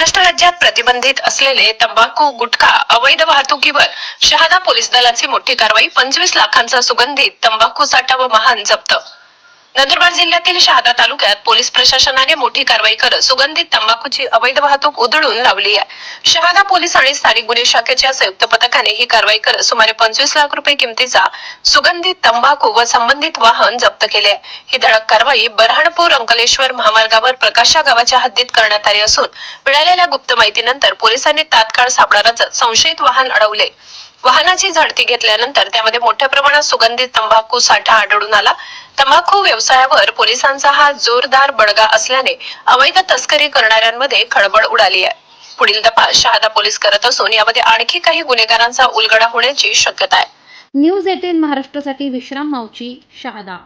महाराष्ट्र राज्यात प्रतिबंधित असलेले तंबाखू गुटखा अवैध वाहतुकीवर शहादा पोलीस दलाची मोठी कारवाई पंचवीस लाखांचा सुगंधित तंबाखू साठा व वाहन जप्त नंदुरबार जिल्ह्यातील शहादा तालुक्यात पोलीस प्रशासनाने मोठी कारवाई करत सुगंधित तंबाखूची अवैध वाहतूक उधळून लावली आहे. शहादा पोलीस आणि स्थानिक गुन्हे शाखेच्या संयुक्त पथकाने ही कारवाई करत सुमारे पंचवीस लाख रुपये किमतीचा सुगंधित तंबाखू व संबंधित वाहन जप्त केले ही धडक कारवाई बऱ्हाणपूर अंकलेश्वर महामार्गावर प्रकाशा गावाच्या हद्दीत करण्यात आली असून मिळालेल्या गुप्त माहितीनंतर पोलिसांनी तात्काळ सापळा रचत संशयित वाहन अडवले. वाहनाची झडती घेतल्यानंतर त्यामध्ये मोठ्या प्रमाणात सुगंधित तंबाखू साठा आढळून आला. तंबाखू व्यवसायावर पोलिसांचा हा जोरदार बडगा असल्याने अवैध तस्करी करणाऱ्यांमध्ये खळबळ उडाली आहे. पुढील तपास शहादा पोलीस करत असून यामध्ये आणखी काही गुन्हेगारांचा उलगडा होण्याची शक्यता आहे. न्यूज एटीन महाराष्ट्रासाठी विश्राम मावची शहादा.